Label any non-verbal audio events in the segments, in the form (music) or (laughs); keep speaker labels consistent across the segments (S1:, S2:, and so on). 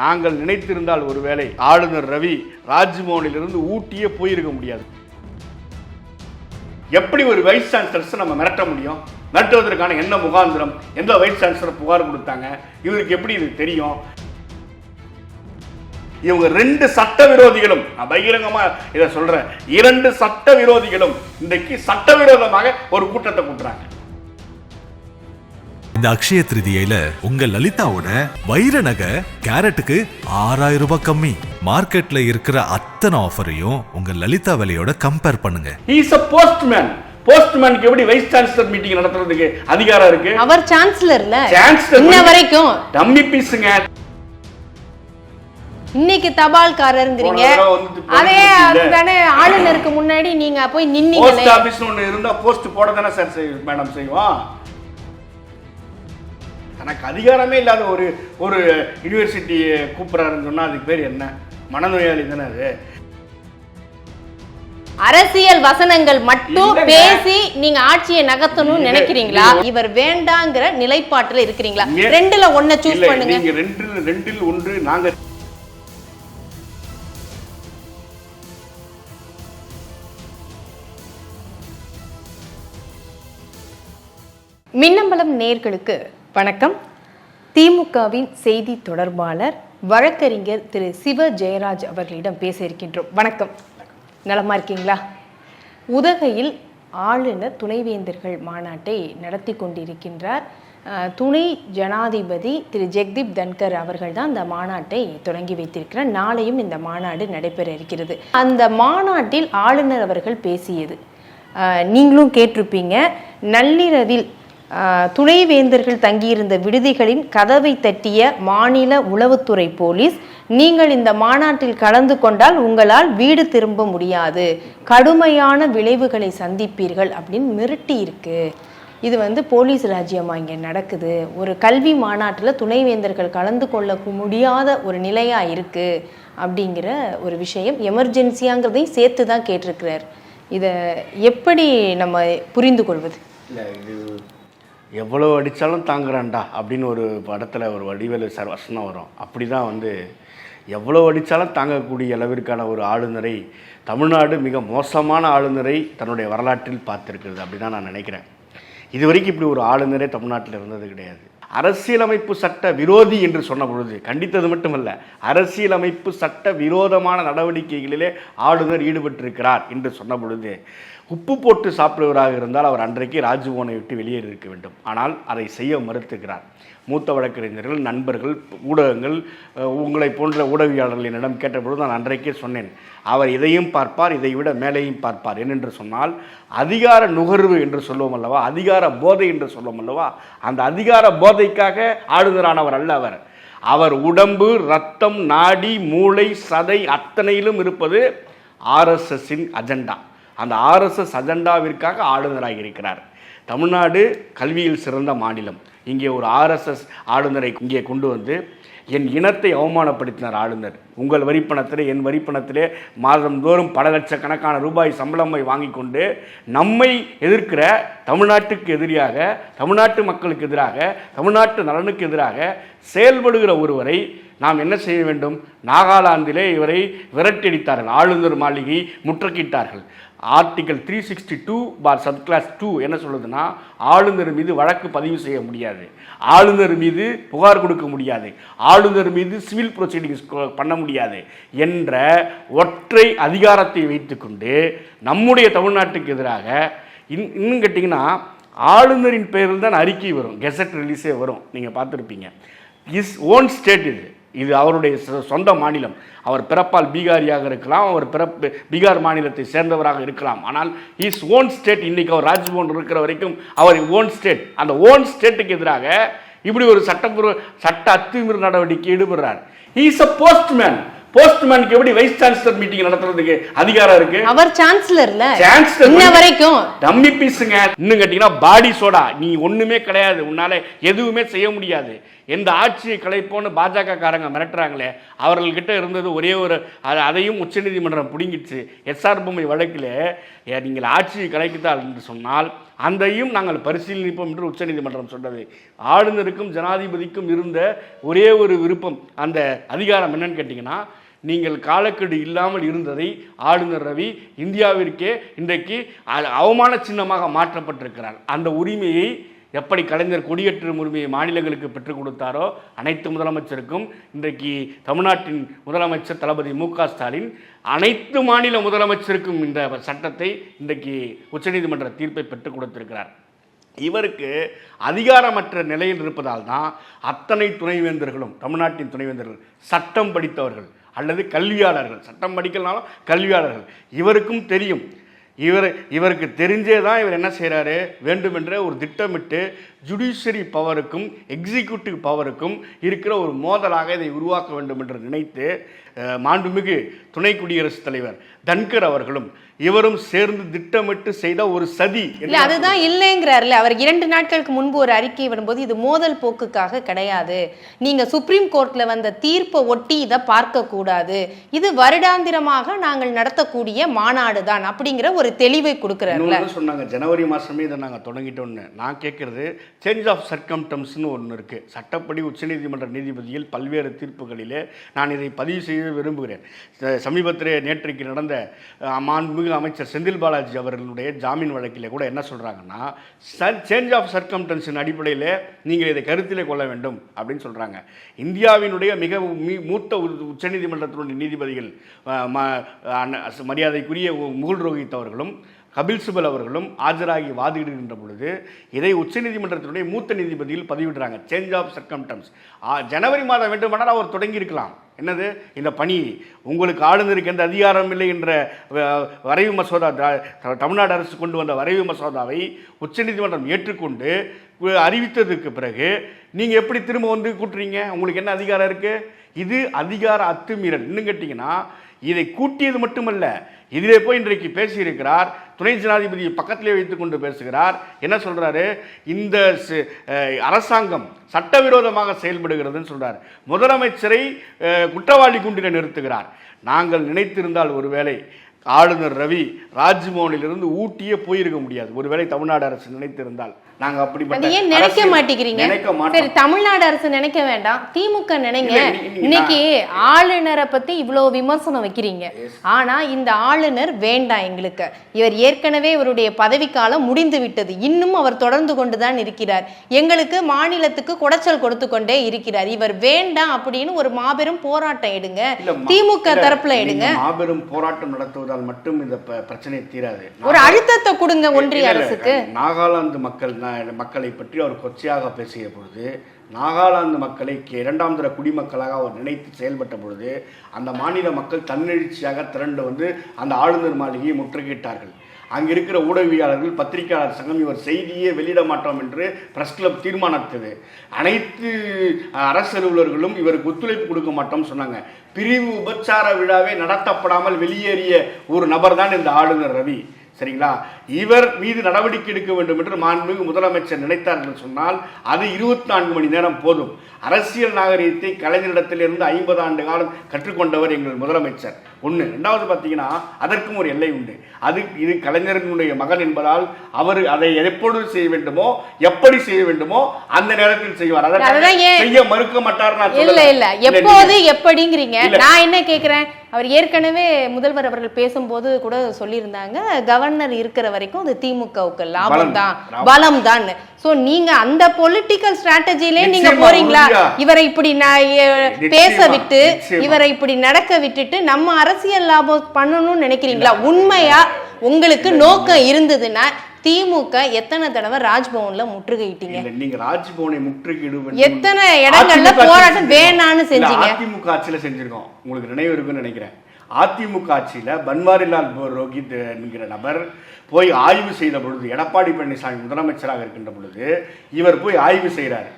S1: நாங்கள் நினைத்திருந்தால் ஒருவேளை ஆளுநர் ரவி ராஜ்மோகனிலிருந்து ஊட்டியே போயிருக்க முடியாது. எப்படி ஒரு வைஸ் சான்சலர்ஸை நம்ம மிரட்ட முடியும்? மிரட்டுவதற்கான என்ன முகாந்திரம்? எந்த வைஸ் சான்சலர் புகார் கொடுத்தாங்க? இவருக்கு எப்படி இது தெரியும்? இவங்க ரெண்டு சட்ட விரோதிகளும் நான் பகிரங்கமா இதை சொல்றேன். இரண்டு சட்ட விரோதிகளும் இன்றைக்கு சட்டவிரோதமாக ஒரு கூட்டத்தை கூட்டுறாங்க.
S2: இந்த அக்ஷய திருதியில உங்க லலிதாவோட வைர நகை கேரட்டுக்கு ஆறாயிரம் ரூபாய் கம்மி. மார்க்கெட்ல இருக்கிற அத்தனை ஆஃபரையும் உங்க லலிதா விலையோட கம்பேர் பண்ணுங்க.
S1: இஸ் அ போஸ்ட்மேன் போஸ்ட்மேனுக்கு எப்படி வைஸ் சான்சலர் மீட்டிங் நடத்துறதுக்கு அதிகாரம் இருக்கு?
S3: அவர் சான்சலர்ல
S1: சான்சலர்
S3: இன்ன வரைக்கும்.
S1: டம்மி பீஸுங்க
S3: இன்னைக்கு தபால்காரருங்கிறீங்க. அதே. அதுதானே ஆளுநருக்கு முன்னாடி நீங்க போய்
S1: போஸ்ட்
S3: நின்னீங்களே
S1: ஆபீஸ் ஒன்று இருந்தா போஸ்ட் போட தானே சார் மேடம் செய்வோம் தனக்கு அதிகாரமே இல்லாத ஒரு ஒரு யூனிவர்சிட்டி கூப்பிடுறாருன்னு சொன்னா அதுக்கு பேர் என்ன? மனநோயாளி தானே அது.
S3: அரசியல் வசனங்கள் மட்டும். பேசி நீங்க ஆட்சியை நகர்த்தணும்னு நினைக்கிறீங்களா? இவர் வேண்டாங்கிற நிலைப்பாட்டுல இருக்கிறீங்களா? ரெண்டுல ஒன்ன சூஸ் பண்ணுங்க.
S1: நீங்க ரெண்டில் ரெண்டில் ஒன்று நாங்க
S3: மின்னம்பலம் நேர்களுக்கு வணக்கம். திமுகவின் செய்தி தொடர்பாளர் வழக்கறிஞர் திரு சிவ ஜெயராஜ் அவர்களிடம் பேச இருக்கின்றோம் வணக்கம். நலமா இருக்கீங்களா? உதகையில் ஆளுநர் துணைவேந்தர்கள் மாநாட்டை நடத்தி கொண்டிருக்கின்றார். துணை ஜனாதிபதி திரு ஜெக்தீப் தன்கர் அவர்கள் தான் அந்த மாநாட்டை தொடங்கி வைத்திருக்கிறார். நாளையும் இந்த மாநாடு நடைபெற இருக்கிறது. அந்த மாநாட்டில் ஆளுநர் அவர்கள் பேசியது நீங்களும் கேட்டிருப்பீங்க. நள்ளிரவில் துணைவேந்தர்கள் தங்கியிருந்த விடுதிகளின் கதவை தட்டிய மாநில உளவுத்துறை போலீஸ் நீங்கள் இந்த மாநாட்டில் கலந்து கொண்டால் உங்களால் வீடு திரும்ப முடியாது. கடுமையான விளைவுகளை சந்திப்பீர்கள் அப்படின்னு மிரட்டி இருக்கு. இது வந்து போலீஸ் ராஜ்யமாக இங்கே நடக்குது. ஒரு கல்வி மாநாட்டில் துணைவேந்தர்கள் கலந்து கொள்ள முடியாத ஒரு நிலையாக இருக்குது அப்படிங்கிற ஒரு விஷயம் எமர்ஜென்சியாங்கிறதையும் சேர்த்து தான் கேட்டிருக்கிறார். இதை எப்படி நம்ம புரிந்து கொள்வது
S1: இல்லை இது எவ்வளோ அடித்தாலும் தாங்குறான்டா அப்படின்னு ஒரு படத்தில் ஒரு வடிவேலு சார் வசனம் வரும். அப்படி தான் வந்து எவ்வளோ அடித்தாலும் தாங்கக்கூடிய அளவிற்கான ஒரு ஆளுநரை தமிழ்நாடு மிக மோசமான ஆளுநரை தன்னுடைய வரலாற்றில் பார்த்திருக்கிறது அப்படி தான் நான் நினைக்கிறேன். இது வரைக்கும் இப்படி ஒரு ஆளுநரே தமிழ்நாட்டில் இருந்தது கிடையாது. அரசியலமைப்பு சட்ட விரோதி என்று சொன்ன பொழுது கண்டித்தது மட்டுமல்ல அரசியலமைப்பு சட்ட விரோதமான நடவடிக்கைகளிலே ஆளுநர் ஈடுபட்டிருக்கிறார் என்று சொன்ன பொழுது உப்பு போட்டு சாப்பிடுவராக இருந்தால் அவர் அன்றைக்கு ராஜ்பவனை விட்டு வெளியேறி இருக்க வேண்டும். ஆனால் அதை செய்ய மறுத்துகிறார். மூத்த வழக்கறிஞர்கள் நண்பர்கள் ஊடகங்கள் உங்களை போன்ற ஊடகவியாளர்கள் என்னிடம் கேட்டபொழுது நான் அன்றைக்கே சொன்னேன். அவர் இதையும் பார்ப்பார் இதை விட மேலேயும் பார்ப்பார் ஏனென்று சொன்னால் அதிகார நுகர்வு என்று சொல்லுவோம் அல்லவா? அதிகார போதை என்று சொல்லுவோம் அல்லவா? அந்த அதிகார போதைக்காக ஆளுநரானவர் அல்ல அவர். அவர் உடம்பு ரத்தம் நாடி மூளை சதை அத்தனையிலும் இருப்பது ஆர்எஸ்எஸ்ஸின் அஜெண்டா. அந்த ஆர்எஸ்எஸ் அஜெண்டாவிற்காக ஆளுநராக இருக்கிறார். தமிழ்நாடு கல்வியில் சிறந்த மாநிலம். இங்கே ஒரு ஆர்எஸ்எஸ் ஆளுநரை இங்கே கொண்டு வந்து என் இனத்தை அவமானப்படுத்தினார் ஆளுநர். உங்கள் வரிப்பணத்திலே என் வரிப்பணத்திலே மாதந்தோறும் பல லட்சக்கணக்கான ரூபாய் சம்பளமை வாங்கி கொண்டு நம்மை எதிர்க்கிற தமிழ்நாட்டுக்கு எதிரியாக தமிழ்நாட்டு மக்களுக்கு எதிராக தமிழ்நாட்டு நலனுக்கு எதிராக செயல்படுகிற ஒருவரை நாம் என்ன செய்ய வேண்டும்? நாகாலாந்திலே இவரை விரட்டடித்தார்கள் ஆளுநர் மாளிகை முற்றுகிட்டார்கள் article three sixty two for sub clause two என்ன சொல்லுதுன்னா ஆளுநர் மீது வழக்கு பதிவு செய்ய முடியாது. ஆளுநர் மீது புகார் கொடுக்க முடியாது. ஆளுநர் மீது சிவில் ப்ரொசீடிங்ஸ் பண்ண முடியாது என்ற ஒற்றை அதிகாரத்தை வைத்துக்கொண்டு நம்முடைய தமிழ்நாட்டுக்கு எதிராக இன் இன்னும் கேட்டிங்கன்னா ஆளுநரின் பெயரில் தான் அறிக்கை வரும். கெசட் ரிலீஸே வரும். நீங்கள் பார்த்துருப்பீங்க. இஸ் ஓன் ஸ்டேட் இது. இது அவருடைய சொந்த மாநிலம். அவர் பிறப்பால் பீகாரியாக இருக்கலாம் அவர் பிறப்பு பீகார் மாநிலத்தை சேர்ந்தவராக இருக்கலாம். ஆனால் இஸ் ஓன் ஸ்டேட் இன்னைக்கு அவர் ராஜ்பவன் இருக்கிற வரைக்கும் அவர் ஓன் ஸ்டேட் அந்த ஓன் ஸ்டேட்டுக்கு எதிராக இப்படி ஒரு சட்டப்பூர்வ சட்ட அத்துமீறி நடவடிக்கை ஈடுபடுறார். இஸ் அ போஸ்ட்மேன் போஸ்ட்மேனுக்கு எப்படி வைஸ் சான்சலர் மீட்டிங் நடத்துறதுக்கு அதிகாரம் இருக்கு?
S3: அவர் சான்சலர்ல
S1: சான்சலர்
S3: இன்ன வரைக்கும்.
S1: டம்மி பீஸுங்க இன்னும் கேட்டீங்கன்னா பாடி சோடா நீ ஒண்ணுமே கிடையாது. உன்னால எதுவுமே செய்ய முடியாது. எந்த ஆட்சியை கலைப்போன்னு பாஜக காரங்க மிரட்டுறாங்களே அவர்கள்கிட்ட இருந்தது ஒரே ஒரு அதையும் உச்சநீதிமன்றம் பிடுங்கிடுச்சு. எஸ்ஆர் பொம்மை வழக்கில் நீங்கள் ஆட்சியை கலைக்குத்தால் என்று சொன்னால் அதையும் நாங்கள் பரிசீலிப்போம் என்று உச்சநீதிமன்றம் சொன்னது. ஆளுநருக்கும் ஜனாதிபதிக்கும் இருந்த ஒரே ஒரு விருப்பம் அந்த அதிகாரம் என்னன்னு கேட்டிங்கன்னா நீங்கள் காலக்கெடு இல்லாமல் இருந்ததை ஆளுநர் ரவி இந்தியாவிற்கே இன்றைக்கு அவமான சின்னமாக மாற்றப்பட்டிருக்கிறார். அந்த உரிமையை எப்படி கலைஞர் கொடியேற்றும் உரிமையை மாநிலங்களுக்கு பெற்றுக் கொடுத்தாரோ அனைத்து முதலமைச்சருக்கும் இன்றைக்கு தமிழ்நாட்டின் முதலமைச்சர் தளபதி மு ஸ்டாலின் அனைத்து மாநில முதலமைச்சருக்கும் இந்த சட்டத்தை இன்றைக்கு உச்சநீதிமன்ற தீர்ப்பை பெற்றுக் கொடுத்திருக்கிறார். இவருக்கு அதிகாரமற்ற நிலையில் இருப்பதால் தான் அத்தனை துணைவேந்தர்களும் தமிழ்நாட்டின் துணைவேந்தர்கள் சட்டம் படித்தவர்கள் அல்லது கல்வியாளர்கள் சட்டம் படிக்கலனாலும் கல்வியாளர்கள் இவருக்கும் தெரியும் இவர் இவருக்கு தெரிஞ்சே தான் இவர் என்ன செய்கிறாரு வேண்டுமென்ற ஒரு திட்டமிட்டு ஜுடிஷியரி பவருக்கும் எக்ஸிக்யூட்டிவ் பவருக்கும் இருக்கிற ஒரு மோதலாக இதை உருவாக்க வேண்டும் என்று நினைத்து மாண்புமிகு துணை குடியரசுத் தலைவர் தன்கர் அவர்களும் இவரும் சேர்ந்து திட்டமிட்டு செய்த ஒரு சதி
S3: இல்ல அதுதான் இல்லைங்கிறாருல்ல. அவர் இரண்டு நாட்களுக்கு முன்பு ஒரு அறிக்கை வரும்போது இது மோதல் போக்குக்காக கிடையாது. நீங்க சுப்ரீம் கோர்ட்ல வந்த தீர்ப்பை ஒட்டி இதை பார்க்க கூடாது இது வருடாந்திரமாக நாங்கள் நடத்தக்கூடிய மாநாடு தான் அப்படிங்கிற ஒரு தெளிவை கொடுக்கிறாருல.
S1: இன்னொன்று சொன்னாங்க ஜனவரி மாதமே இதை நாங்கள் தொடங்கிட்டோன்னு நான் கேட்குறது சேஞ்ச் ஆஃப் சர்க்கம்டம்ஸ்னு ஒன்று இருக்குது சட்டப்படி உச்சநீதிமன்ற நீதிபதியில் பல்வேறு தீர்ப்புகளிலே நான் இதை பதிவு செய்ய விரும்புகிறேன். சமீபத்திலே நேற்றைக்கு நடந்த மாண்புமிகு அமைச்சர் செந்தில் பாலாஜி அவர்களுடைய ஜாமீன் வழக்கிலே கூட என்ன சொல்கிறாங்கன்னா சேஞ்ச் ஆஃப் சர்க்கம்டன்ஸின் அடிப்படையில் நீங்கள் இதை கருத்திலே கொள்ள வேண்டும் அப்படின்னு சொல்கிறாங்க இந்தியாவினுடைய மிக மூத்த உச்சநீதிமன்றத்தினுடைய நீதிபதிகள் ம- மரியாதைக்குரிய முகுல் ரோஹித் அவர்களும் கபில் சிபல் அவர்களும் ஆஜராகி வாதிடுகின்ற பொழுது இதை உச்சநீதிமன்றத்தினுடைய மூத்த நீதிபதியில் பதிவிடுறாங்க. சேஞ்ச் ஆஃப் சர்க்கம்டம்ஸ் ஜனவரி மாதம் வேண்டுமானால் அவர் தொடங்கியிருக்கலாம். என்னது? இந்த பணி. உங்களுக்கு ஆளுநருக்கு எந்த அதிகாரம் இல்லை என்ற வரைவு மசோதா த- தமிழ்நாடு அரசு கொண்டு வந்த வரைவு மசோதாவை உச்சநீதிமன்றம் ஏற்றுக்கொண்டு அறிவித்ததுக்கு பிறகு நீங்கள் எப்படி திரும்ப வந்து கூட்டுறீங்க? உங்களுக்கு என்ன அதிகாரம் இருக்குது இது அதிகார அத்துமீறல். இன்னும் கேட்டிங்கன்னா இதை கூட்டியது மட்டுமல்ல இதிலே போய் இன்றைக்கு பேசியிருக்கிறார் துணை ஜனாதிபதியை பக்கத்திலே வைத்துக்கொண்டு பேசுகிறார் என்ன சொல்கிறாரு இந்த அரசாங்கம் சட்டவிரோதமாக செயல்படுகிறதுன்னு சொல்கிறார் முதலமைச்சரை குற்றவாளி குண்டில நிறுத்துகிறார். நாங்கள் நினைத்திருந்தால் ஒருவேளை ஆளுநர் ரவி ராஜ்மோகனிலிருந்து ஊட்டியே போயிருக்க முடியாது. ஒருவேளை தமிழ்நாடு அரசு நினைத்திருந்தால். நாங்க அப்படிப்பட்ட
S3: ஏன் நினைக்க மாட்டேங்கிறீங்க? சரி தமிழ்நாடு அரசு நினைக்க வேண்டாம். திமுக நினைங்க. இன்னைக்கு ஆளுநரை பத்தி இவ்வளவு விமர்சனம் வைக்கிறீங்க. ஆனா இந்த ஆளுநர் வேண்டாம் எங்களுக்கு. இவர் ஏற்கனவே இவருடைய பதவிக்காலம் முடிந்து விட்டது. இன்னும் அவர் தொடர்ந்து கொண்டுதான் இருக்கிறார். எங்களுக்கு மாநிலத்துக்கு குடைச்சல் கொடுத்து கொண்டே இருக்கிறார். இவர் வேண்டாம் அப்படின்னு ஒரு மாபெரும் போராட்டம் எடுங்க. திமுக தரப்புல எடுங்க.
S1: மாபெரும் போராட்டம் நடத்துவதால் மட்டும் இந்த பிரச்சனை தீராது.
S3: ஒரு அழுத்தத்தை கொடுங்க ஒன்றிய அரசுக்கு.
S1: நாகாலாந்து மக்கள் மக்களை பற்றி அவர் கொச்சையாக பேசிய பொழுது நாகாலாந்து மக்களை கே- இரண்டாம் தர குடிமக்களாக அவர் நினைத்து செயல்பட்ட பொழுது அந்த மாநில மக்கள் தன்னெழுச்சியாக திரண்டு வந்து அந்த ஆளுநர் மாளிகையை முற்றுகையிட்டார்கள். அங்கே இருக்கிற ஊடகவியாளர்கள் பத்திரிகையாளர் சங்கம் இவர் செய்தியே வெளியிட மாட்டோம் என்று பிரஸ் கிளப் தீர்மானித்தது. அனைத்து அரசு அலுவலர்களும் இவருக்கு ஒத்துழைப்பு கொடுக்க மாட்டோம்னு சொன்னாங்க. பிரிவு உபச்சார விழாவே நடத்தப்படாமல் வெளியேறிய ஒரு நபர் தான் இந்த ஆளுநர் ரவி. சரிங்களா? இவர் மீது நடவடிக்கை எடுக்க வேண்டும் என்று மாண்புமிகு முதலமைச்சர் நினைத்தார் என்று சொன்னால் அது இருபத்தி நான்கு மணி நேரம் போதும். அரசியல் நாகரிகத்தை கலைஞரிடத்திலிருந்து ஐம்பது ஆண்டு காலம் கற்றுக்கொண்டவர் எங்கள் முதலமைச்சர். ஒன்று ரெண்டாவது பார்த்தீங்கன்னா அதற்கும் ஒரு எல்லை உண்டு. அது இது கலைஞரினுடைய மகன் என்பதால் அவர் அதை எப்பொழுது செய்ய வேண்டுமோ எப்படி செய்ய வேண்டுமோ அந்த நேரத்தில் செய்வார். அதை
S3: அதுதான் ஏன்?
S1: செய்ய மறுக்க மாட்டார்
S3: இல்ல. இல்ல. எப்போது எப்படிங்கிறீங்க. நான் என்ன கேக்குறேன்? அவர் ஏற்கனவே முதல்வர் அவர்கள் பேசும்போது கூட சொல்லியிருந்தாங்க கவர்னர் இருக்கிற வரைக்கும் அது திமுகவுக்கு லாபம். தான். பலம் தான். சோ நீங்க அந்த பொலிட்டிக்கல் ஸ்ட்ராட்டஜிலே நீங்க போறீங்களா. இவரை இப்படி பேச விட்டு. இவரை இப்படி நடக்க விட்டுட்டு நம்ம அரசியல் லாபம் பண்ணணும்னு நினைக்கிறீங்களா? உண்மையா? உங்களுக்கு நோக்கம் இருந்ததுன்னா திமுக எத்தனை தடவை ராஜ்பவன்ல முற்றுகையிட்டீங்க?
S1: நீங்க ராஜ்பவனை முற்றுகையிடும்
S3: எத்தனை இடங்கள்ல போராட்டம் வேணான்னு செஞ்சீங்க.
S1: அதிமுக ஆட்சியில செஞ்சிருக்கோம். உங்களுக்கு நினைவு இருக்குன்னு நினைக்கிறேன். அதிமுக ஆட்சியில் பன்வாரிலால் புரோஹித் என்கிற நபர் போய் ஆய்வு செய்த பொழுது எடப்பாடி பழனிசாமி முதலமைச்சராக இருக்கின்ற பொழுது இவர் போய் ஆய்வு செய்கிறார்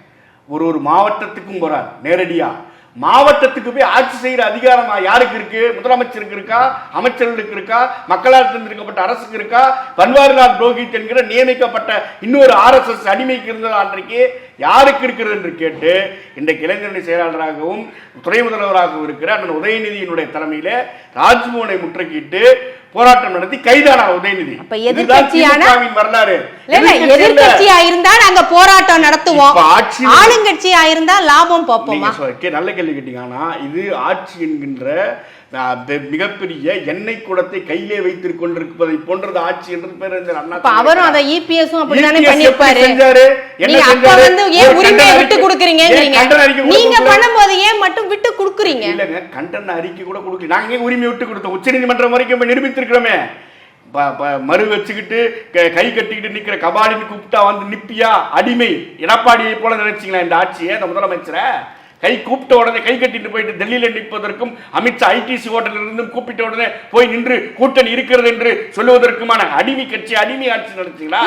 S1: ஒரு ஒரு மாவட்டத்துக்கும் போறார் நேரடியாக மாவட்டத்துக்கு போய் ஆட்சி செய்கிற அதிகாரம் யாருக்கு இருக்கு? முதலமைச்சருக்கு இருக்கா? அமைச்சர்களுக்கு இருக்கா? மக்களால் தேர்ந்தெடுக்கப்பட்ட அரசுக்கு இருக்கா? பன்வாரிலால் புரோஹித் என்கிற நியமிக்கப்பட்ட இன்னொரு ஆர்எஸ்எஸ் அடிமைக்கு இருந்தது அன்றைக்கு? யாருக்கு இருக்கிறது என்று கேட்டு இன்றைக்கு இளைஞரணி செயலாளராகவும் துணை முதல்வராகவும் இருக்கிற அண்ணன் உதயநிதியினுடைய தலைமையில ராஜ்மோகனை முற்றுகிட்டு போராட்டம் நடத்தி கைதானார் உதயநிதி?
S3: அப்ப
S1: திமுகவின் வரலாறு.
S3: எதிர்கட்சியா இருந்தா நாங்க போராட்டம் நடத்துவோம். ஆளுங்கட்சியா இருந்தா லாபம் பார்ப்போமா?
S1: நல்ல கேள்வி கேட்டீங்க. ஆனா இது ஆட்சி என்கின்ற மிகப்பெரிய எண்ணெய் குடத்தை கையிலே வைத்துக் கொண்டிருப்பதை போன்றது ஆட்சி என்று
S3: அவரும் அதை இபிஎஸும் அப்படிதானே
S1: EPS
S3: பண்ணிருப்பாரு
S1: எப்படி செஞ்சாரு? என்ன
S3: நீங்க அப்ப
S1: செஞ்சாரு?
S3: வந்து ஏன்
S1: ஒரு
S3: உரிமையை
S1: கண்டன
S3: விட்டு
S1: அறிக்கை-
S3: கொடுக்குறீங்கங்கிறீங்க?
S1: ஏன் கண்டன அறிக்கை கூட
S3: நீங்க? பண்ணும்போது ஏன் மட்டும் விட்டு கொடுக்குறீங்க?
S1: இல்லங்க கண்டன அறிக்கை கூட கொடுக்கல. நாங்க ஏன் உரிமை விட்டு கொடுத்தோம்? உச்சநீதிமன்றம் வரைக்கும் நிரூபித்திருக்கிறோமே. மறு வச்சுக்கிட்டு க- கட்டிக்கிட்டு நிக்கிற கபாலின்னு கூப்பிட்டா வந்து நிப்பியா அடிமை. எடப்பாடியை போல நினைச்சீங்களா இந்த ஆட்சியை இந்த முதலமைச்சரை? கை கூப்பிட்ட உடனே கை கட்டிட்டு போயிட்டு டெல்லியில நிற்பதற்கும் அமித்ஷா ஐடிசி ஹோட்டலில் இருந்தும் கூப்பிட்ட உடனே போய் நின்று கூட்டணி இருக்கிறது என்று சொல்லுவதற்குமான அடிமை கட்சி அடிமை ஆட்சி நடத்தீங்களா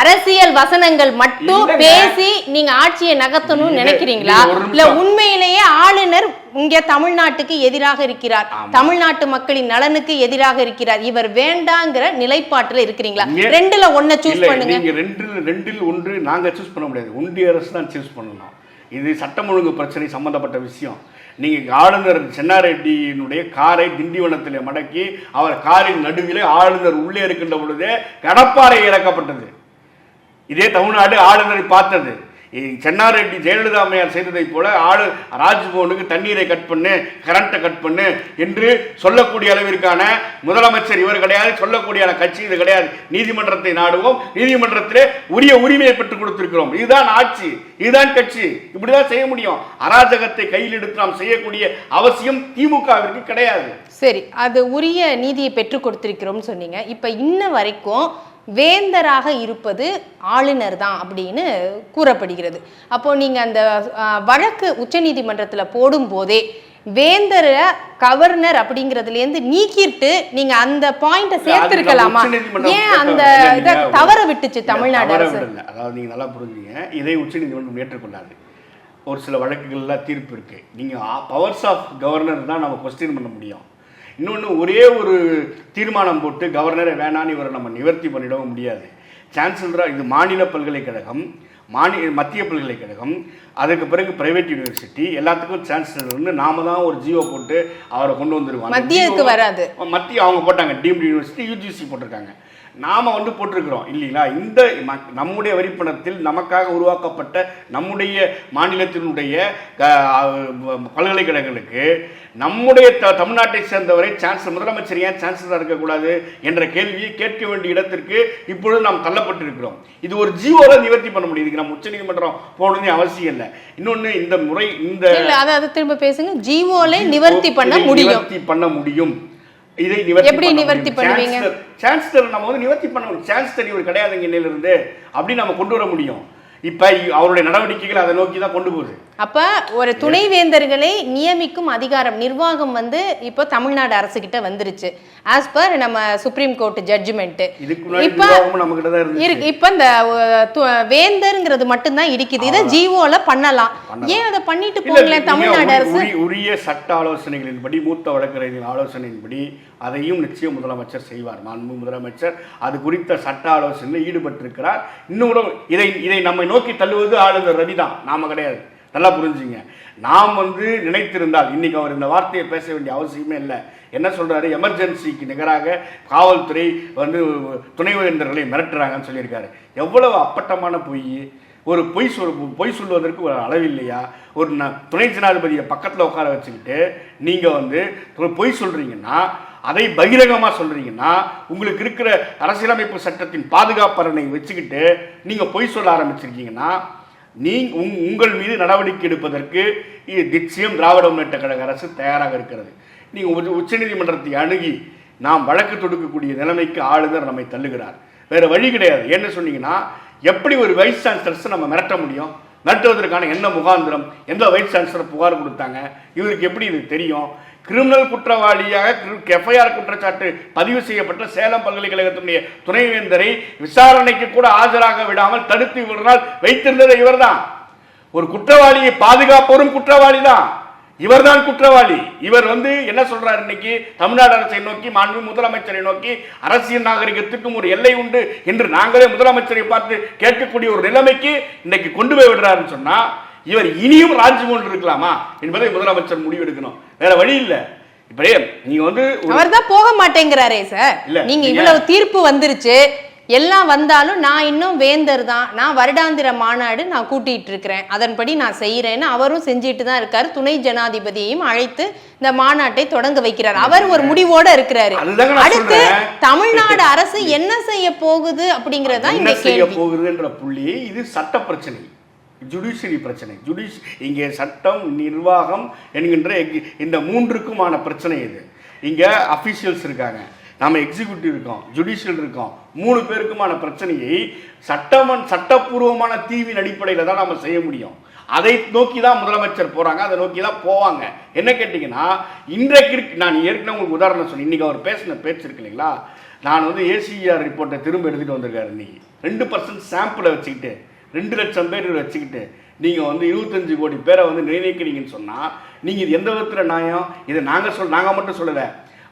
S3: அரசியல் வசனங்கள் மட்டும். பேசி நீங்க ஆட்சியை நகர்த்தணும்னு நினைக்கிறீங்களா இல்ல. உண்மையிலேயே ஆளுநர் இங்க தமிழ்நாட்டுக்கு எதிராக இருக்கிறார். தமிழ்நாட்டு மக்களின் நலனுக்கு எதிராக இருக்கிறார். இவர் வேண்டாங்கிற நிலைப்பாட்டுல இருக்கிறீங்களா? ரெண்டுல ஒண்ண சூஸ் பண்ணுங்க.
S1: நீங்க ரெண்டில் ரெண்டில் ஒன்று நாங்க சூஸ் பண்ண முடியாது. ஒன்றிய அரசு தான் சூஸ் பண்ணணும். இது சட்டம் ஒழுங்கு பிரச்சனை சம்பந்தப்பட்ட விஷயம். நீங்க ஆளுநர் சென்னாரெட்டியினுடைய காரை திண்டிவனத்தில் மடக்கி அவர் காரின் நடுவிலே ஆளுநர் உள்ளே இருக்கின்ற பொழுதே கடப்பாறை இறக்கப்பட்டது. இதே தமிழ்நாடு ஆளுநரை பார்த்தது. சென்னாரெட்டி ஜெயலலிதா அம்மையார் செய்ததைப் போல ஆளு ராஜ்பவனுக்கு தண்ணீரை கட் பண்ணு கரண்ட்டை கட் பண்ணு என்று சொல்லக்கூடிய அளவிற்கான முதலமைச்சர் இவர் கிடையாது சொல்லக்கூடிய கட்சி இது கிடையாது. நீதிமன்றத்தை நாடுவோம். நீதிமன்றத்திலே உரிய உரிமையை பெற்றுக் கொடுத்திருக்கிறோம். இதுதான் ஆட்சி இதுதான் கட்சி. இப்படிதான் செய்ய முடியும். அராஜகத்தை கையில் எடுத்து நாம் செய்யக்கூடிய அவசியம் திமுகவிற்கு கிடையாது.
S3: சரி அது உரிய நீதியை பெற்றுக் கொடுத்திருக்கிறோம்னு சொன்னீங்க. இப்ப இன்ன வரைக்கும் வேந்தராக இருப்பது ஆளுநர் தான் அப்படின்னு கூறப்படுகிறது. அப்போ நீங்க அந்த வழக்கு உச்சநீதிமன்றத்துல போடும்போதே வேந்தரை கவர்னர் அப்படிங்கறதுல நீக்கிட்டு நீங்க அந்த பாயிண்ட சேர்த்திருக்கலாமா? ஏன் அந்த இதை தவற விட்டுச்சு தமிழ்நாடு அரசு.
S1: அதாவது நீங்க நல்லா புரிஞ்சுங்க இதை உச்சநீதிமன்றம் ஏற்றுக்கொள்ளாது ஒரு சில வழக்குகள்ல தீர்ப்பு இருக்கு. நீங்க பவர்ஸ் ஆஃப் கவர்னர் தான் நம்ம கொஸ்டின் பண்ண முடியும். இன்னொன்று ஒரே ஒரு தீர்மானம் போட்டு கவர்னரை வேணான்னு இவரை நம்ம நிவர்த்தி பண்ணிடவும் முடியாது. சான்சலராக இது மாநில பல்கலைக்கழகம் மாநில மத்திய பல்கலைக்கழகம் அதுக்கு பிறகு பிரைவேட் யூனிவர்சிட்டி எல்லாத்துக்கும் சான்சலர்னு நாம தான் ஒரு ஜியோ போட்டு அவரை கொண்டு வந்துருவாங்க
S3: மத்தியத்துக்கு வராது.
S1: மத்திய அவங்க போட்டாங்க. டீம்டு யூனிவர்சிட்டி யூஜிசி போட்டிருக்காங்க. நாம வந்து போட்டிருக்கிறோம் இல்லைங்களா? இந்த நம்முடைய வரிப்பணத்தில் நமக்காக உருவாக்கப்பட்ட நம்முடைய மாநிலத்தினுடைய பல்கலைக்கழகங்களுக்கு நம்முடைய த- தமிழ்நாட்டை சேர்ந்தவரை சான்சலர் முதலமைச்சர் ஏன் சான்சலராக இருக்கக்கூடாது என்ற கேள்வியை கேட்க வேண்டிய இடத்திற்கு இப்பொழுது நாம் தள்ளப்பட்டிருக்கிறோம். இது ஒரு ஜீவோல நிவர்த்தி பண்ண முடியுது நம்ம உச்சநீதிமன்றம் போகணும்னு அவசியம் இல்லை. இன்னொன்னு இந்த முறை இந்த
S3: அதாவது திரும்ப பேசுங்க. ஜீவோல நிவர்த்தி பண்ண முடியும்.
S1: நிவர்த்தி பண்ண முடியும். இதை நிவர்த்தி
S3: எப்படி நிவர்த்தி. பண்ணுவீங்க?
S1: சான்சலர் நம்ம வந்து நிவர்த்தி பண்ண சான்சலர் இவர் கிடையாதுங்க இன்னையிலிருந்து அப்படி நம்ம கொண்டு வர முடியும் இப்ப அவருடைய நடவடிக்கைகள் அதை நோக்கி தான் கொண்டு போகுது.
S3: அப்ப ஒரு துணைவேந்தர்களை நியமிக்கும் அதிகாரம் நிர்வாகம் வந்து இப்போ தமிழ்நாடு அரசு கிட்ட வந்துருச்சு. ஆஸ் பர் நம்ம சுப்ரீம் கோர்ட் ஜட்ஜ்மெண்ட் இப்ப இருக்கு. இப்ப இந்த வேந்தர்ங்கிறது மட்டும்தான் இருக்குது. இதை ஜீவோல பண்ணலாம். ஏன் அதை பண்ணிட்டு
S1: நீங்க
S3: தமிழ்நாடு அரசு?
S1: உரி- உரிய சட்ட ஆலோசனைகளின்படி மூத்த வழக்கறிஞர் ஆலோசனையின்படி அதையும் நிச்சயம் முதலமைச்சர் செய்வார். மாண்பு முதலமைச்சர். அது குறித்த சட்ட ஆலோசனையில் ஈடுபட்டிருக்கிறார். இன்னொரு இதை இதை நம்மை நோக்கி தள்ளுவது ஆளுநர் ரவி தான். நாம கிடையாது. நல்லா புரிஞ்சுங்க. நாம் வந்து நினைத்திருந்தால் இன்னைக்கு அவர் இந்த வார்த்தையை பேச வேண்டிய அவசியமே இல்லை. என்ன சொல்றாரு? எமர்ஜென்சிக்கு நிகராக காவல்துறை வந்து துணைவேந்தர்களை மிரட்டுறாங்கன்னு சொல்லியிருக்காரு. எவ்வளவு அப்பட்டமான பொய்? ஒரு பொய் சொல் பொய் சொல்வதற்கு ஒரு அளவில்லையா ஒரு ந- துணை ஜனாதிபதியை பக்கத்தில் உட்கார வச்சுக்கிட்டு நீங்கள் வந்து பொய் சொல்கிறீங்கன்னா அதை பகிரங்கமாக சொல்கிறீங்கன்னா உங்களுக்கு இருக்கிற அரசியலமைப்பு சட்டத்தின் பாதுகாப்பரணை வச்சுக்கிட்டு நீங்கள் பொய் சொல்ல ஆரம்பிச்சிருக்கீங்கன்னா நீ உங் உங்கள் மீது நடவடிக்கை எடுப்பதற்கு நிச்சயம் திராவிட முன்னேற்ற கழக அரசு தயாராக இருக்கிறது. நீங்கள் உச்சநீதிமன்றத்தை அணுகி நாம் வழக்கு தொடுக்கக்கூடிய நிலைமைக்கு ஆளுநர் நம்மை தள்ளுகிறார். வேறு வழி கிடையாது. என்ன சொன்னீங்கன்னா எப்படி ஒரு வைஸ் சான்சலர்ஸை நம்ம மிரட்ட முடியும்? மிரட்டுவதற்கான என்ன முகாந்திரம்? எந்த வைஸ் சான்சலர் புகார் கொடுத்தாங்க? இவருக்கு எப்படி இது தெரியும்? கிரிமினல் குற்றவாளியாக எஃப்ஐஆர் குற்றச்சாட்டு பதிவு செய்யப்பட்ட சேலம் பல்கலைக்கழகத்தினுடைய துணைவேந்தரை விசாரணைக்கு கூட ஆஜராக விடாமல் தடுத்து இவரால் வைத்திருந்தது இவர்தான். ஒரு குற்றவாளியை பாதுகாப்பவரும் குற்றவாளி தான் இவர்தான் குற்றவாளி. இவர் வந்து என்ன சொல்றார் இன்னைக்கு? தமிழ்நாடு அரசை நோக்கி மாண்பு முதலமைச்சரை நோக்கி அரசியல் நாகரிகத்துக்கும் ஒரு எல்லை உண்டு என்று நாங்களே முதலமைச்சரை பார்த்து கேட்கக்கூடிய ஒரு நிலைமைக்கு இன்னைக்கு கொண்டு போய் விடுறாருன்னு சொன்னா இவர் இனியும் ராஜ்மோகன் இருக்கலாமா. என்பதை முதலமைச்சர் முடிவெடுக்கணும். வேற வழி இல்லை. இப்படியே நீங்க வந்து
S3: அவர் தான் போக மாட்டேங்கிறாரே சார் நீங்க இவ்வளவு தீர்ப்பு வந்துருச்சு. எல்லாம் வந்தாலும் நான் இன்னும் வேந்தர் தான். நான் வருடாந்திர மாநாடு நான் கூட்டிட்டு இருக்கிறேன். அதன்படி நான் செய்யறேன்னு அவரும் செஞ்சிட்டு தான் இருக்காரு. துணை ஜனாதிபதியையும் அழைத்து இந்த மாநாட்டை தொடங்க வைக்கிறார். அவர் ஒரு முடிவோட இருக்கிறாரு. அடுத்து. தமிழ்நாடு அரசு என்ன செய்ய போகுது அப்படிங்கறது தான்
S1: என்ன
S3: இந்த கேள்வி.
S1: போகுதுன்ற புள்ளி இது சட்ட பிரச்சனை. ஜுடிஷியரி பிரச்சனை. ஜுடிஷ் இங்கே சட்டம் நிர்வாகம் என்கின்ற இந்த மூன்றுக்குமான பிரச்சனை இது. இங்கே அஃபீஷியல்ஸ் இருக்காங்க. நம்ம எக்ஸிக்யூட்டிவ் இருக்கோம் ஜுடிஷியல் இருக்கோம். மூணு பேருக்குமான பிரச்சனையை சட்டமன் சட்டப்பூர்வமான தீவின் அடிப்படையில் தான் நம்ம செய்ய முடியும். அதை நோக்கி தான் முதலமைச்சர் போகிறாங்க அதை நோக்கி தான் போவாங்க. என்ன கேட்டிங்கன்னா இன்றைக்கு நான் ஏற்கனவே உங்களுக்கு உதாரணம் சொன்னேன். இன்னைக்கு அவர் பேசின பேச்சு இருக்கு இல்லைங்களா? நான் வந்து ஏசிஆர் ரிப்போர்ட்டை திரும்ப எடுத்துகிட்டு வந்திருக்காரு இன்னைக்கு. ரெண்டு பர்சன்ட் சாம்பிளை வச்சுக்கிட்டு ரெண்டு லட்சம் பேர் வச்சுக்கிட்டு நீங்கள் வந்து இருபத்தஞ்சு கோடி பேரை வந்து நிர்ணயிக்கிறீங்கன்னு சொன்னால் நீங்கள் இது எந்த விதத்தில் நியாயம்? இதை நாங்கள் சொல் நாங்கள் மட்டும் சொல்லலை.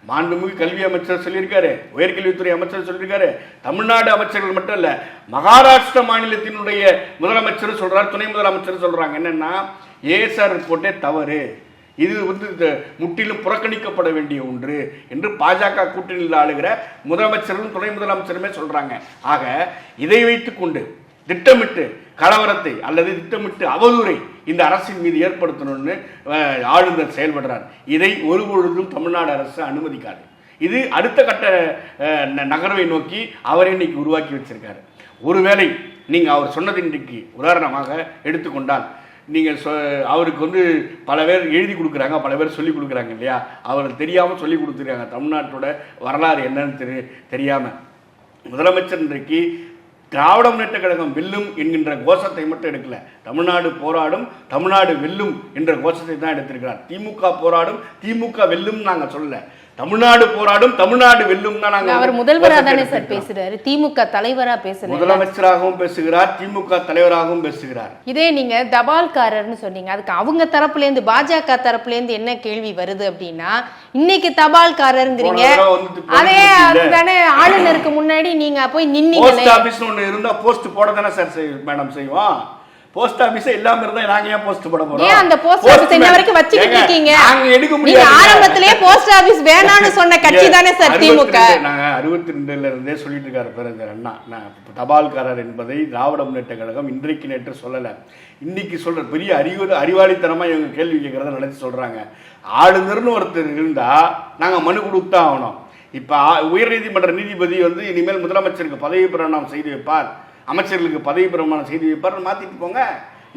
S1: மாண்புமிகு கல்வி அமைச்சர் சொல்லியிருக்காரு உயர்கல்வித்துறை அமைச்சர் சொல்லியிருக்காரு தமிழ்நாடு அமைச்சர்கள் மட்டும் இல்லை மகாராஷ்டிர மாநிலத்தினுடைய முதலமைச்சர் சொல்றார் துணை முதலமைச்சர் சொல்றாங்க. என்னன்னா ஏஎஸ்ஆர் ரிப்போர்ட்டே தவறு. இது வந்து முற்றிலும் புறக்கணிக்கப்பட வேண்டிய ஒன்று என்று பாஜக கூட்டணியில் ஆளுகிற முதலமைச்சரும் துணை முதலமைச்சருமே சொல்றாங்க. ஆக இதை வைத்துக்கொண்டு திட்டமிட்டு கலவரத்தை அல்லது திட்டமிட்டு அவதூறை இந்த அரசின் மீது ஏற்படுத்தணும்னு ஆளுநர் செயல்படுறார். இதை ஒருபொழுதும் தமிழ்நாடு அரசு அனுமதிக்காது. இது அடுத்த கட்ட நகர்வை நோக்கி அவரே இன்னைக்கு உருவாக்கி வச்சிருக்காரு. ஒருவேளை நீங்கள் அவர் சொன்னது இன்றைக்கு உதாரணமாக எடுத்துக்கொண்டால் நீங்கள் சொ அவருக்கு வந்து பல பேர் எழுதி கொடுக்குறாங்க பல பேர் சொல்லி கொடுக்குறாங்க இல்லையா? அவருக்கு தெரியாமல் சொல்லி கொடுத்துருக்காங்க. தமிழ்நாட்டோட வரலாறு என்னன்னு தெரி தெரியாமல் முதலமைச்சர் இன்றைக்கு திராவிட முன்னேற்ற கழகம் வெல்லும் என்கின்ற கோஷத்தை மட்டும் எடுக்கல. தமிழ்நாடு போராடும் தமிழ்நாடு வெல்லும் என்ற கோஷத்தை தான் எடுத்திருக்கிறார். திமுக போராடும் திமுக வெல்லும் நாங்கள் சொல்லலை. தமிழ்நாடு போராடும் தமிழ்நாடு வெல்லும் தான்
S3: அவர்
S1: வந்து
S3: முதல்வரா
S1: கோஷத்தை
S3: தானே சார். பேசுறாரு. திமுக தலைவரா பேசுறாரு.
S1: முதலமைச்சராகவும் பேசுகிறார் திமுக தலைவராகவும் பேசுகிறார்.
S3: இதே நீங்க தபால்காரர்னு சொன்னீங்க. அதுக்கு அவங்க தரப்புல இருந்து பாஜக தரப்புல இருந்து என்ன கேள்வி வருது அப்படின்னா இன்னைக்கு தபால்காரருங்கிறீங்க. அதே. அதுதானே ஆளுநருக்கு முன்னாடி நீங்க போய்
S1: போஸ்ட்
S3: நின்னீங்களே
S1: ஆபீஸ் ஒன்று இருந்தா போஸ்ட் போட தானே சார் மேடம் செய்வோம். போஸ்ட் ஆபீஸ் இல்லாம இருந்தா நாங்க ஏன் போஸ்ட் போட போறோம்?
S3: ஏன் அந்த போஸ்ட் ஆபீஸ் இன்ன வரைக்கும் வச்சுக்கிட்டு
S1: ஏங்க,
S3: இருக்கீங்க?
S1: நாங்க எடுக்க
S3: நீங்க
S1: முடியாது
S3: ஆரம்பத்திலேயே போஸ்ட் ஆபீஸ் வேணாம்னு (laughs) சொன்ன கட்சி தானே சார் திமுக?
S1: நாங்க அறுபத்தி ரெண்டுல இருந்தே சொல்லிட்டு இருக்காரு பேரறிஞர் அண்ணா நான் தபால்காரர் என்பதை திராவிட முன்னேற்ற கழகம் இன்றைக்கு நேற்று சொல்லல. இன்னைக்கு சொல்ற பெரிய அறிவு அறிவாளித்தனமா இவங்க கேள்வி கேட்கறத நினைச்சு சொல்றாங்க. ஆளுநர்னு ஒருத்தர் இருந்தா நாங்க மனு கொடுத்தா ஆகணும். இப்ப உயர்நீதிமன்ற நீதிபதி வந்து இனிமேல் முதலமைச்சருக்கு பதவி பிரமாணம் செய்து வைப்பார். அமைச்சர்களுக்கு பதவி பிரமாணம் செய்து வைப்பார் மாத்திட்டு போங்க.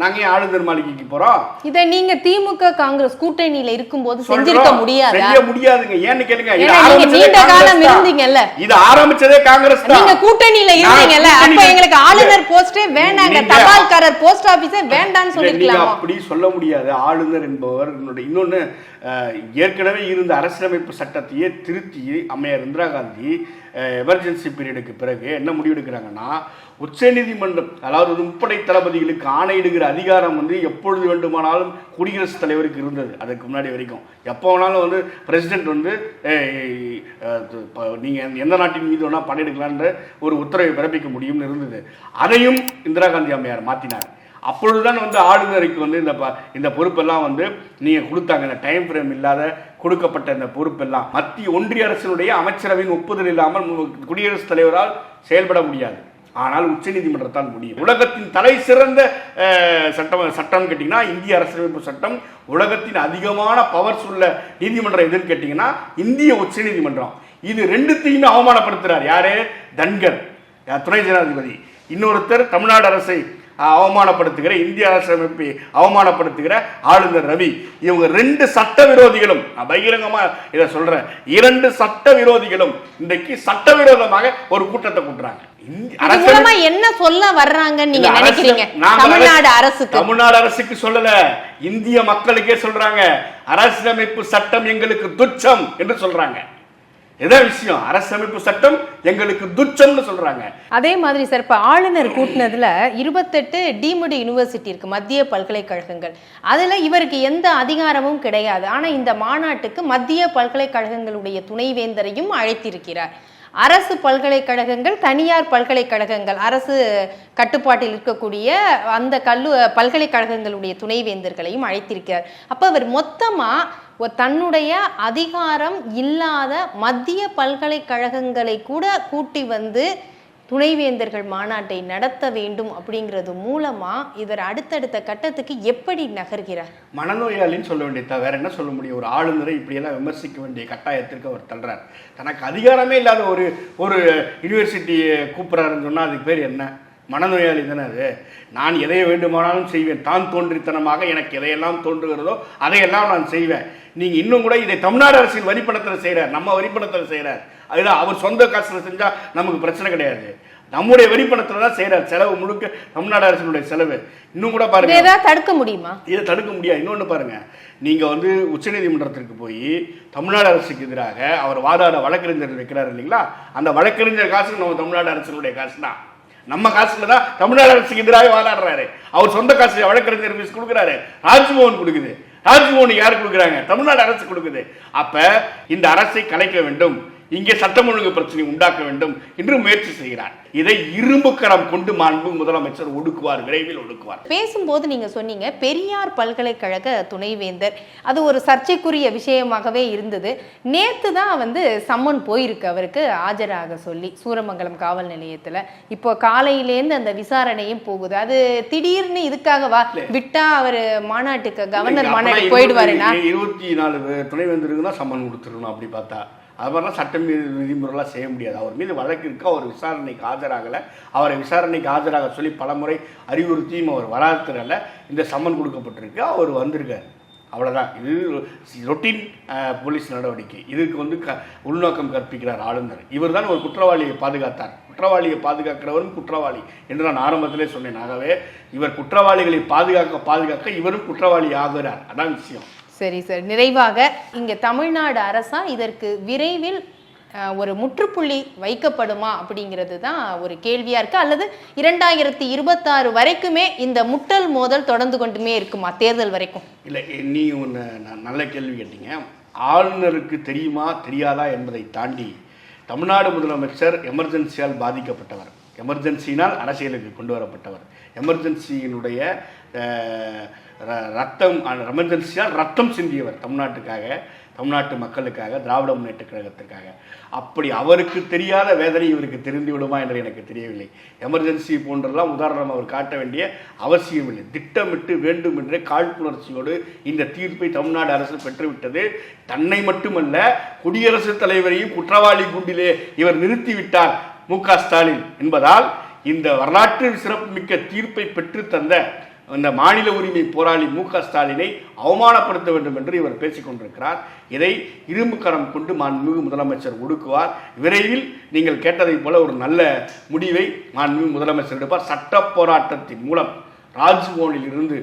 S1: நாங்க ஏன் ஆளுநர் மாளிகைக்கு போறோம்?
S3: இத நீங்க திமுக காங்கிரஸ் கூட்டணியில இருக்கும்போது. செஞ்சிருக்க முடியாதா?
S1: செய்ய முடியாதுங்க. ஏன்னு கேளுங்க
S3: நீண்ட காலம். இருந்தீங்கல்ல.
S1: இது ஆரம்பிச்சதே காங்கிரஸ்
S3: நீங்க கூட்டணியில இருந்தீங்கல்ல. அப்ப எங்களுக்கு ஆளுநர் போஸ்டே வேண்டாங்க. தபால்காரர் போஸ்ட் ஆபீஸே வேண்டாம்னு சொல்லிருக்கலாமா?
S1: அப்படி சொல்ல முடியாது. ஆளுநர் என்பவர் இன்னொன்னு ஏற்கனவே இருந்த அரசியலமைப்பு சட்டத்தையே திருத்தி அம்மையார் இந்திரா காந்தி எமர்ஜென்சி பீரியடுக்கு பிறகு என்ன முடிவெடுக்கிறாங்கன்னா உச்சநீதிமன்றம் அதாவது முப்படை தளபதிகளுக்கு ஆணையிடுகிற அதிகாரம் வந்து எப்பொழுது வேண்டுமானாலும் குடியரசுத் தலைவருக்கு இருந்தது. அதுக்கு முன்னாடி வரைக்கும். எப்போ வேணாலும் வந்து பிரசிடென்ட் வந்து நீங்கள் எந்த நாட்டின் மீது வேணால் படையெடுக்கலான்ற ஒரு உத்தரவை பிறப்பிக்க முடியும்னு இருந்தது. அதையும் இந்திரா காந்தி அம்மையார் மாற்றினார் அப்பொழுதுதான் வந்து ஆளுநருக்கு வந்து இந்த ப- இந்த பொறுப்பெல்லாம் வந்து நீங்கள் கொடுத்தாங்க. இந்த டைம் ஃப்ரேம் இல்லாத கொடுக்கப்பட்ட இந்த பொறுப்பெல்லாம். மத்திய ஒன்றிய அரசினுடைய அமைச்சரவையின் ஒப்புதல் இல்லாமல் குடியரசுத் தலைவரால் செயல்பட முடியாது. ஆனால் உச்சநீதிமன்றத்தால் முடியும். உலகத்தின் தலை சிறந்த சட்டம் சட்டம்னு கேட்டிங்கன்னா இந்திய அரசியலமைப்பு சட்டம் உலகத்தின் அதிகமான பவர்ஸ் உள்ள நீதிமன்றம் எதுன்னு கேட்டிங்கன்னா இந்திய உச்சநீதிமன்றம் இது ரெண்டுத்தையுமே அவமானப்படுத்துகிறார் யாரு? தன்கர். துணை ஜனாதிபதி. இன்னொருத்தர் தமிழ்நாடு அரசை அவமானப்படுத்துகிற இந்திய அரசியலமைப்பை அவமானப்படுத்துகிற ஆளுநர் ரவி. இவங்க ரெண்டு சட்ட விரோதிகளும் நான் பகிரங்கமா இதை சொல்றேன். இரண்டு சட்ட விரோதிகளும் இன்றைக்கு சட்டவிரோதமாக ஒரு கூட்டத்தை கூட்டுறாங்க.
S3: என்ன சொல்ல வர்றாங்கன்னு நீங்க நினைக்கிறீங்க? தமிழ்நாடு
S1: அரசு-
S3: அரசுக்கு.
S1: தமிழ்நாடு அரசுக்கு சொல்லல. இந்திய மக்களுக்கே சொல்றாங்க. அரசியலமைப்பு சட்டம் எங்களுக்கு துச்சம் என்று சொல்றாங்க. இதான் விஷயம்? அரசமைப்பு சட்டம் எங்களுக்கு துச்சம்னு சொல்றாங்க.
S3: அதே மாதிரி சார் இப்போ ஆளுநர் கூட்டினதுல இருபத்தெட்டு டீம்டு யூனிவர்சிட்டி இருக்கு மத்திய பல்கலைக்கழகங்கள். அதுல இவருக்கு எந்த அதிகாரமும் கிடையாது. ஆனா இந்த மாநாட்டுக்கு மத்திய பல்கலைக்கழகங்களுடைய துணைவேந்தரையும் அழைத்திருக்கிறார். அரசு பல்கலைக்கழகங்கள் தனியார் பல்கலைக்கழகங்கள். அரசு கட்டுப்பாட்டில் இருக்கக்கூடிய அந்த கல்லு பல்கலைக்கழகங்களுடைய துணைவேந்தர்களையும் அழைத்திருக்கிறார். அப்போ அவர் மொத்தமாக தன்னுடைய அதிகாரம் இல்லாத மத்திய பல்கலைக்கழகங்களை கூட கூட்டி வந்து துணைவேந்தர்கள் மாநாட்டை நடத்த வேண்டும் அப்படிங்கிறது மூலமா இவர் அடுத்தடுத்த கட்டத்துக்கு எப்படி நகர்கிறார்?
S1: மனநோயாளின்னு சொல்ல வேண்டிய வேற என்ன சொல்ல முடியும்? ஒரு ஆளுநரை இப்படியெல்லாம் விமர்சிக்க வேண்டிய கட்டாயத்திற்கு அவர் தள்ளுறார். தனக்கு அதிகாரமே இல்லாத ஒரு ஒரு யூனிவர்சிட்டியை கூப்பிட்றாருன்னு சொன்னால் அதுக்கு பேர் என்ன? மனநோயாளி தானே அது? நான் எதை வேண்டுமானாலும் செய்வேன். தான் தோன்றித்தனமாக எனக்கு எதையெல்லாம் தோன்றுகிறதோ அதையெல்லாம் நான் செய்வேன். நீங்கள் இன்னும் கூட இதை தமிழ்நாடு அரசின் வரிப்பணத்தில் செய்கிறார் நம்ம வரிப்பணத்தில் செய்கிறார் அதுதான் அவர் சொந்த காசில் செஞ்சால் நமக்கு பிரச்சனை கிடையாது. நம்முடைய வரிப்பணத்தில் தான் செய்கிறார் செலவு முழுக்க தமிழ்நாடு அரசினுடைய செலவு. இன்னும் கூட பாருங்க.
S3: இதை தடுக்க முடியுமா?
S1: இதை தடுக்க முடியாது. இன்னொன்று பாருங்க. நீங்க வந்து உச்சநீதிமன்றத்திற்கு போய் தமிழ்நாடு அரசுக்கு எதிராக அவர் வாதாட வழக்கறிஞர் வைக்கிறார் இல்லைங்களா? அந்த வழக்கறிஞர் காசு நம்ம தமிழ்நாடு அரசினுடைய காசு தான் நம்ம காசுல தான் தமிழ்நாடு அரசுக்கு எதிராக வாதாடுறாரு. அவர் சொந்த காசு வழக்கறிஞர் ஃபீஸ் கொடுக்குறாரு. ராஜ்மோகன் கொடுக்குது. ராஜ்மோகன் யார் கொடுக்குறாங்க? தமிழ்நாடு அரசு கொடுக்குது. அப்ப இந்த அரசை கலைக்க வேண்டும். இங்கே சட்டம் ஒழுங்கு பிரச்சனை உண்டாக்க வேண்டும் என்று முயற்சி செய்கிறார். இதை இரும்பு கரம் கொண்டு மாண்பு முதலமைச்சர் ஒடுக்குவார் விரைவில் ஒடுக்குவார்.
S3: பேசும்போது நீங்க சொன்னீங்க பெரியார் பல்கலைக்கழக துணைவேந்தர். அது ஒரு சர்ச்சைக்குரிய விஷயமாகவே இருந்தது. நேத்து தான் வந்து சம்மன் போயிருக்கு அவருக்கு ஆஜராக சொல்லி சூரமங்கலம் காவல் நிலையத்துல. இப்போ காலையிலேருந்து அந்த விசாரணையும் போகுது. அது திடீர்னு இதுக்காகவா விட்டா அவர் மாநாட்டுக்கு கவர்னர் மாநாட்டுக்கு போயிடுவாருன்னா?
S1: இருபத்தி- நாலு பேர் துணைவேந்தருக்கு தான் சம்மன் கொடுத்துருக்கணும் அப்படி பார்த்தா. அது மாதிரிலாம் சட்டம் மீது விதிமுறைலாம் செய்ய முடியாது. அவர் மீது வழக்கு இருக்கு அவர் விசாரணைக்கு ஆஜராகலை. அவரை விசாரணைக்கு ஆஜராக சொல்லி பலமுறை அறிவுறுத்தியும் அவர் வராததுனால இந்த சம்மன் கொடுக்கப்பட்டிருக்கு. அவர் வந்திருக்கார். அவ்வளோதான் இது ரொட்டீன் போலீஸ் நடவடிக்கை. இதுக்கு வந்து க உள்நோக்கம் கற்பிக்கிறார் ஆளுநர். இவர் தான் ஒரு குற்றவாளியை பாதுகாத்தார். குற்றவாளியை பாதுகாக்கிறவரும் குற்றவாளி என்று நான் ஆரம்பத்திலே சொன்னேன். ஆகவே இவர் குற்றவாளிகளை பாதுகாக்க பாதுகாக்க இவரும் குற்றவாளி ஆகிறார். அதான் விஷயம்.
S3: சரி சார். நிறைவாக இங்கே தமிழ்நாடு அரசா இதற்கு விரைவில் ஒரு முற்றுப்புள்ளி வைக்கப்படுமா அப்படிங்கிறது தான் ஒரு கேள்வியாக இருக்குது அல்லது இரண்டாயிரத்தி இருபத்தாறு வரைக்குமே இந்த முட்டல் மோதல் தொடர்ந்து கொண்டுமே இருக்குமா தேர்தல் வரைக்கும்?
S1: இல்லை நீ ஒன்று நல்ல கேள்வி கேட்டீங்க. ஆளுநருக்கு தெரியுமா தெரியாதா என்பதை தாண்டி தமிழ்நாடு முதலமைச்சர் எமர்ஜென்சியால் பாதிக்கப்பட்டவர். எமர்ஜென்சினால் அரசியலுக்கு கொண்டு வரப்பட்டவர். எமர்ஜென்சியினுடைய ர- ரத்தம் எமர்ஜென்சியால் ரத்தம் சிந்தியவர் தமிழ்நாட்டுக்காக தமிழ்நாட்டு மக்களுக்காக திராவிட முன்னேற்ற கழகத்துக்காக. அப்படி அவருக்கு தெரியாத வேதனை இவருக்கு தெரிந்து விடுமா என்று எனக்கு தெரியவில்லை. எமர்ஜென்சி போன்றெல்லாம் உதாரணம் அவர் காட்ட வேண்டிய அவசியம் இல்லை. திட்டமிட்டு வேண்டும் என்ற காழ்ப்புணர்ச்சியோடு இந்த தீர்ப்பை தமிழ்நாடு அரசு பெற்றுவிட்டது. தன்னை மட்டுமல்ல குடியரசுத் தலைவரையும் குற்றவாளி கூண்டிலே இவர் நிறுத்திவிட்டார். மு க ஸ்டாலின் என்பதால் இந்த வரலாற்று சிறப்புமிக்க தீர்ப்பை பெற்று தந்த அந்த மாநில உரிமை போராளி மு க ஸ்டாலினை அவமானப்படுத்த வேண்டும் என்று இவர் பேசிக் கொண்டிருக்கிறார். இதை இரும்பு கரம் கொண்டு மாண்புமிகு முதலமைச்சர் ஒடுக்குவார். விரைவில் நீங்கள் கேட்டதைப் போல ஒரு நல்ல முடிவை மாண்புமிகு முதலமைச்சர் எடுப்பார். சட்ட போராட்டத்தின் மூலம் ராஜ்பவனில் இருந்து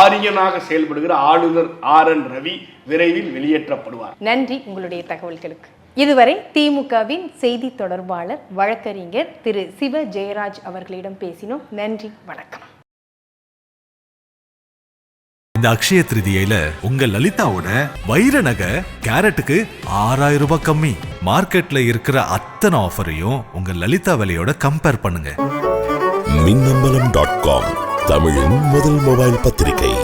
S1: ஆரியனாக செயல்படுகிற ஆளுநர் ஆர் என் ரவி விரைவில் வெளியேற்றப்படுவார்.
S3: நன்றி. உங்களுடைய தகவல்களுக்கு. இதுவரை திமுகவின் செய்தி தொடர்பாளர் வழக்கறிஞர் திரு சிவ ஜெயராஜ் அவர்களிடம் பேசினோம். நன்றி வணக்கம்.
S2: இந்த அக்ஷய திருதியில உங்க லலிதாவோட வைர நகை கேரட்டுக்கு ஆறாயிரம் ரூபாய் கம்மி. மார்க்கெட்ல இருக்கிற அத்தனை ஆஃபரையும் உங்க லலிதா விலையோட கம்பேர் பண்ணுங்க.
S4: மின்னம்பலம் டாட் காம் தமிழின் முதல் மொபைல் பத்திரிகை.